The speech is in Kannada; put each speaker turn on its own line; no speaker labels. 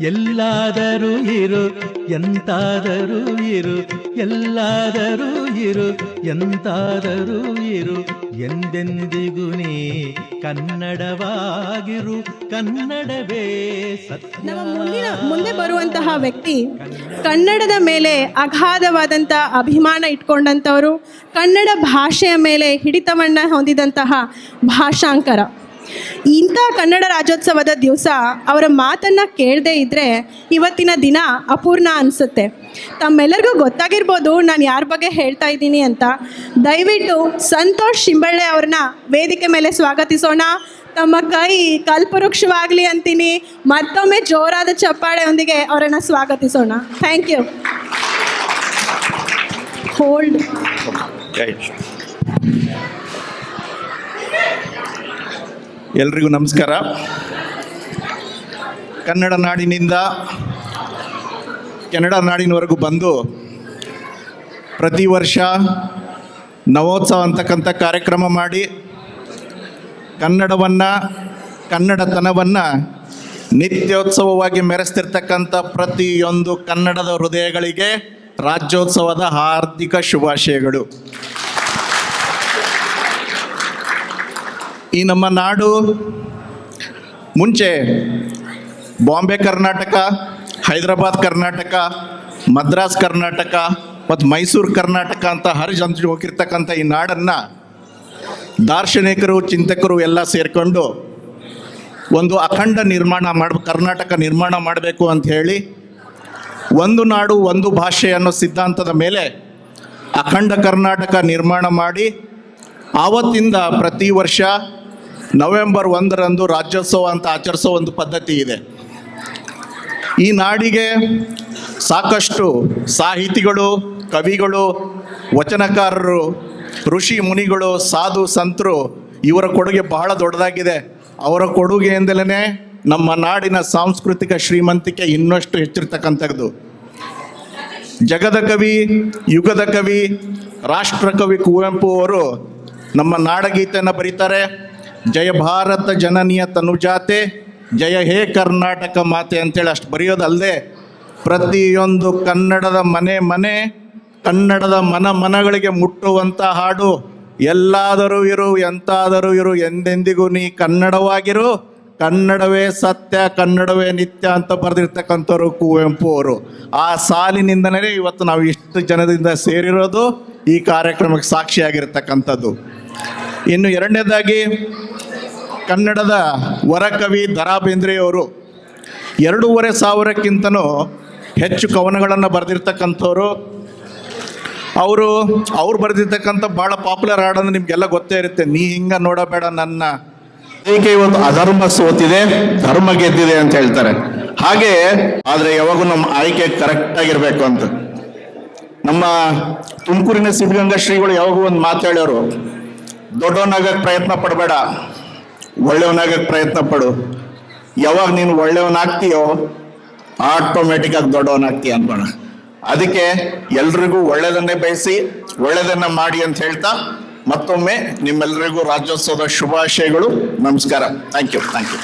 ಎಲ್ಲಾದರೂ ಇರು, ಎಂತಾದರೂ ಇರು, ಎಲ್ಲಾದರೂ ಇರು, ಎಂತಾದರೂ ಇರು, ಎಂದೆಂದಿಗೂ ನೀ ಕನ್ನಡವಾಗಿರು, ಕನ್ನಡವೇ ಸತ್ಯ.
ನಮ್ಮ ಮುಂದಿನ, ಮುಂದೆ ಬರುವಂತಹ ವ್ಯಕ್ತಿ ಕನ್ನಡದ ಮೇಲೆ ಅಗಾಧವಾದಂಥ ಅಭಿಮಾನ ಇಟ್ಕೊಂಡಂಥವರು, ಕನ್ನಡ ಭಾಷೆಯ ಮೇಲೆ ಹಿಡಿತವನ್ನು ಹೊಂದಿದಂತಹ ಭಾಷಾಂಕರ. ಇಂಥ ಕನ್ನಡ ರಾಜ್ಯೋತ್ಸವದ ದಿವಸ ಅವರ ಮಾತನ್ನು ಕೇಳದೇ ಇದ್ದರೆ ಇವತ್ತಿನ ದಿನ ಅಪೂರ್ಣ ಅನಿಸುತ್ತೆ. ತಮ್ಮೆಲ್ಲರಿಗೂ ಗೊತ್ತಾಗಿರ್ಬೋದು ನಾನು ಯಾರ ಬಗ್ಗೆ ಹೇಳ್ತಾ ಇದ್ದೀನಿ ಅಂತ. ದಯವಿಟ್ಟು ಸಂತೋಷ್ ಶಿಂಬಳ್ಳೆ ಅವ್ರನ್ನ ವೇದಿಕೆ ಮೇಲೆ ಸ್ವಾಗತಿಸೋಣ. ತಮ್ಮ ಕೈ ಕಲ್ಪವೃಕ್ಷವಾಗಲಿ ಅಂತೀನಿ. ಮತ್ತೊಮ್ಮೆ ಜೋರಾದ ಚಪ್ಪಾಳೆಯೊಂದಿಗೆ ಅವರನ್ನು ಸ್ವಾಗತಿಸೋಣ. ಥ್ಯಾಂಕ್ ಯು ಹೋಲ್ಡ್
ಎಲ್ರಿಗೂ ನಮಸ್ಕಾರ. ಕನ್ನಡ ನಾಡಿನಿಂದ ಕೆನಡಾ ನಾಡಿನವರೆಗೂ ಬಂದು ಪ್ರತಿ ವರ್ಷ ನವೋತ್ಸವ ಅಂತಕ್ಕಂಥ ಕಾರ್ಯಕ್ರಮ ಮಾಡಿ ಕನ್ನಡವನ್ನು, ಕನ್ನಡತನವನ್ನು ನಿತ್ಯೋತ್ಸವವಾಗಿ ಮೆರೆಸ್ತಿರ್ತಕ್ಕಂಥ ಪ್ರತಿಯೊಂದು ಕನ್ನಡದ ಹೃದಯಗಳಿಗೆ ರಾಜ್ಯೋತ್ಸವದ ಹಾರ್ದಿಕ ಶುಭಾಶಯಗಳು. ಈ ನಮ್ಮ ನಾಡು ಮುಂಚೆ ಬಾಂಬೆ ಕರ್ನಾಟಕ, ಹೈದರಾಬಾದ್ ಕರ್ನಾಟಕ, ಮದ್ರಾಸ್ ಕರ್ನಾಟಕ ಮತ್ತು ಮೈಸೂರು ಕರ್ನಾಟಕ ಅಂತ ಹರಿಜ್ ಅಂತ ಹೋಗಿರ್ತಕ್ಕಂಥ ಈ ನಾಡನ್ನು ದಾರ್ಶನಿಕರು, ಚಿಂತಕರು ಎಲ್ಲ ಸೇರಿಕೊಂಡು ಒಂದು ಅಖಂಡ ನಿರ್ಮಾಣ ಮಾಡ ಕರ್ನಾಟಕ ನಿರ್ಮಾಣ ಮಾಡಬೇಕು ಅಂತ ಹೇಳಿ ಒಂದು ನಾಡು, ಒಂದು ಭಾಷೆ ಅನ್ನೋ ಸಿದ್ಧಾಂತದ ಮೇಲೆ ಅಖಂಡ ಕರ್ನಾಟಕ ನಿರ್ಮಾಣ ಮಾಡಿ, ಆವತ್ತಿಂದ ಪ್ರತಿ ವರ್ಷ ನವೆಂಬರ್ ಒಂದರಂದು ರಾಜ್ಯೋತ್ಸವ ಅಂತ ಆಚರಿಸೋ ಒಂದು ಪದ್ಧತಿ ಇದೆ. ಈ ನಾಡಿಗೆ ಸಾಕಷ್ಟು ಸಾಹಿತಿಗಳು, ಕವಿಗಳು, ವಚನಕಾರರು, ಋಷಿ ಮುನಿಗಳು, ಸಾಧು ಸಂತರು ಇವರ ಕೊಡುಗೆ ಬಹಳ ದೊಡ್ಡದಾಗಿದೆ. ಅವರ ಕೊಡುಗೆಯಿಂದಲೇ ನಮ್ಮ ನಾಡಿನ ಸಾಂಸ್ಕೃತಿಕ ಶ್ರೀಮಂತಿಕೆ ಇನ್ನಷ್ಟು ಹೆಚ್ಚಿರ್ತಕ್ಕಂಥದ್ದು. ಜಗದ ಕವಿ, ಯುಗದ ಕವಿ ರಾಷ್ಟ್ರಕವಿ ಕುವೆಂಪು ಅವರು ನಮ್ಮ ನಾಡಗೀತೆಯನ್ನು ಬರೀತಾರೆ. ಜಯ ಭಾರತ ಜನನಿಯ ತನುಜಾತೆ, ಜಯ ಹೇ ಕರ್ನಾಟಕ ಮಾತೆ ಅಂತೇಳಿ ಅಷ್ಟು ಬರೆಯೋದಲ್ಲದೆ ಪ್ರತಿಯೊಂದು ಕನ್ನಡದ ಮನೆ ಮನೆ, ಕನ್ನಡದ ಮನ ಮನಗಳಿಗೆ ಮುಟ್ಟುವಂಥ ಹಾಡು. ಎಲ್ಲಾದರೂ ಇರು, ಎಂತಾದರೂ ಇರು, ಎಂದೆಂದಿಗೂ ನೀ ಕನ್ನಡವಾಗಿರು. ಕನ್ನಡವೇ ಸತ್ಯ, ಕನ್ನಡವೇ ನಿತ್ಯ ಅಂತ ಬರೆದಿರ್ತಕ್ಕಂಥವ್ರು ಕುವೆಂಪು ಅವರು ಆ ಸಾಲಿನಿಂದನೇ ಇವತ್ತು ನಾವು ಇಷ್ಟು ಜನದಿಂದ ಸೇರಿರೋದು ಈ ಕಾರ್ಯಕ್ರಮಕ್ಕೆ ಸಾಕ್ಷಿಯಾಗಿರ್ತಕ್ಕಂಥದ್ದು. ಇನ್ನು ಎರಡನೇದಾಗಿ ಕನ್ನಡದ ವರಕವಿ ದರಾ ಬೇಂದ್ರೆಯವರು ಎರಡೂವರೆ ಸಾವಿರಕ್ಕಿಂತನೂ ಹೆಚ್ಚು ಕವನಗಳನ್ನು ಬರೆದಿರ್ತಕ್ಕಂಥವ್ರು. ಅವರು, ಅವ್ರು ಬರೆದಿರ್ತಕ್ಕಂಥ ಭಾಳ ಪಾಪ್ಯುಲರ್ ಹಾಡನ್ನು ನಿಮಗೆಲ್ಲ ಗೊತ್ತೇ ಇರುತ್ತೆ. ನೀ ಹಿಂಗ ನೋಡಬೇಡ ನನ್ನ. ಹೀಗೆ ಇವತ್ತು ಅಧರ್ಮ ಸೋತಿದೆ, ಧರ್ಮ ಗೆದ್ದಿದೆ ಅಂತ ಹೇಳ್ತಾರೆ. ಹಾಗೆ, ಆದರೆ ಯಾವಾಗೂ ನಮ್ಮ ಆಯ್ಕೆ ಕರೆಕ್ಟ್ ಆಗಿರ್ಬೇಕು ಅಂತ. ನಮ್ಮ ತುಮಕೂರಿನ ಸಿದ್ಧಗಂಗಾ ಶ್ರೀಗಳು ಯಾವಾಗೂ ಒಂದು ಮಾತಾಡೋರು ದೊಡ್ಡವನಾಗಕ್ಕೆ ಪ್ರಯತ್ನ ಪಡಬೇಡ ಒಳ್ಳೆಯವನಾಗಕ್ಕೆ ಪ್ರಯತ್ನ ಪಡು. ಯಾವಾಗ ನೀನು ಒಳ್ಳೆಯವನಾಗ್ತೀಯೋ ಆಟೋಮೆಟಿಕ್ ಆಗಿ ದೊಡ್ಡವನಾಗ್ತೀಯ ಅನ್ಕೋಣ. ಅದಕ್ಕೆ ಎಲ್ರಿಗೂ ಒಳ್ಳೆಯದನ್ನೇ ಬಯಸಿ, ಒಳ್ಳೆಯದನ್ನ ಮಾಡಿ ಅಂತ ಹೇಳ್ತಾ ಮತ್ತೊಮ್ಮೆ ನಿಮ್ಮೆಲ್ಲರಿಗೂ ರಾಜ್ಯೋತ್ಸವದ ಶುಭಾಶಯಗಳು. ನಮಸ್ಕಾರ. Thank you thank you